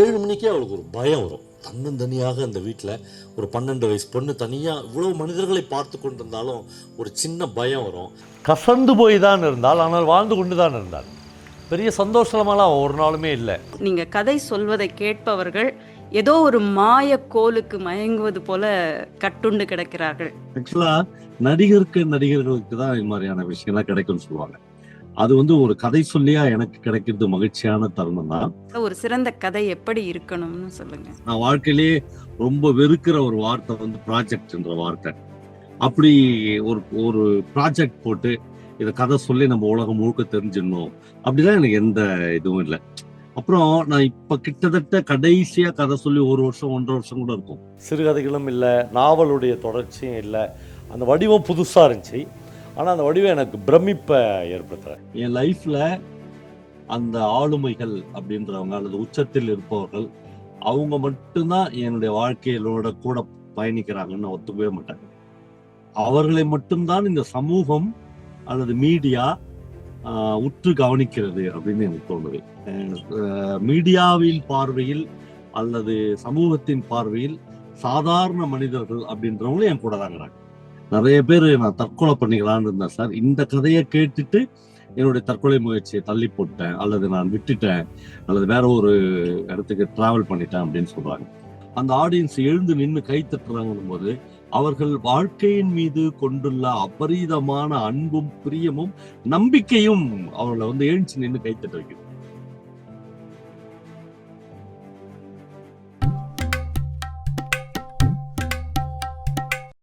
ஏழு மணிக்கே அவளுக்கு ஒரு பயம் வரும். தன்னந்தனியாக அந்த வீட்டில் ஒரு பன்னெண்டு வயசு பொண்ணு தனியாக இவ்வளோ மனிதர்களை பார்த்து கொண்டிருந்தாலும் ஒரு சின்ன பயம் வரும். கசந்து போய் தான் இருந்தால் ஆனால் வாழ்ந்து கொண்டு தான் இருந்தாள். பெரிய சந்தோஷமெல்லாம் ஒரு நாளுமே இல்லை. நீங்க கதை சொல்வதை கேட்பவர்கள் ஏதோ ஒரு மாய கோலுக்கு மயங்குவது போல கட்டுண்டு கிடக்கிறார்கள். ஆக்சுவலா நடிகருக்கு நடிகர்களுக்கு தான் இது மாதிரியான விஷயம்லாம் கிடைக்கும்னு சொல்லுவாங்க. அது வந்து ஒரு கதை சொல்லியா எனக்கு கிடைக்கிறது மகிழ்ச்சியான தருணம் தான். ஒரு சிறந்த கதை எப்படி இருக்கணும்னு சொல்லுங்க. நான் வாழ்க்கையிலேயே ரொம்ப வெறுக்கிற ஒரு வார்த்தை வந்து ப்ராஜெக்ட்ன்ற வார்த்தை. அப்படி ஒரு ஒரு ப்ராஜெக்ட் போட்டு இதை கதை சொல்லி நம்ம உலகம் முழுக்க தெரிஞ்சிடணும். அப்படிலாம் எனக்கு எந்த இதுவும் இல்லை. அப்புறம் நான் இப்ப கிட்டத்தட்ட கடைசியா கதை சொல்லி ஒரு வருஷம் ஒன்றரை வருஷம் கூட இருக்கும். சிறுகதைகளும் இல்லை நாவலுடைய தொடர்ச்சியும் இல்லை. அந்த வடிவம் புதுசாக இருந்துச்சு. ஆனால் அந்த வடிவம் எனக்கு பிரமிப்பை ஏற்படுத்துகிறேன் என் லைஃப்பில் அந்த ஆளுமைகள் அப்படின்றவங்க அல்லது உச்சத்தில் இருப்பவர்கள் அவங்க மட்டும்தான் என்னுடைய வாழ்க்கையிலோட கூட பயணிக்கிறாங்கன்னு நான் ஒத்துக்கவே மாட்டேன். அவர்களை மட்டும்தான் இந்த சமூகம் அல்லது மீடியா உற்று கவனிக்கிறது அப்படின்னு எனக்கு தோணுது. மீடியாவின் பார்வையில் அல்லது சமூகத்தின் பார்வையில் சாதாரண மனிதர்கள் அப்படின்றவங்களும் என் கூட தாங்கிறாங்க. நிறைய பேர் நான் தற்கொலை பண்ணிக்கலாம்னு இருந்தேன் சார் இந்த கதையை கேட்டுட்டு என்னுடைய தற்கொலை முயற்சியை தள்ளி போட்டேன் அல்லது நான் விட்டுட்டேன் அல்லது வேற ஒரு இடத்துக்கு டிராவல் பண்ணிட்டேன் அப்படின்னு சொல்றாங்க. அந்த ஆடியன்ஸ் எழுந்து நின்று கை தட்டுறாங்கன்னும் போது அவர்கள் வாழ்க்கையின் மீது கொண்டுள்ள அபரீதமான அன்பும் பிரியமும் நம்பிக்கையும் அவர்களை வந்து எழுந்து நின்று கை தட்ட வைக்கிறது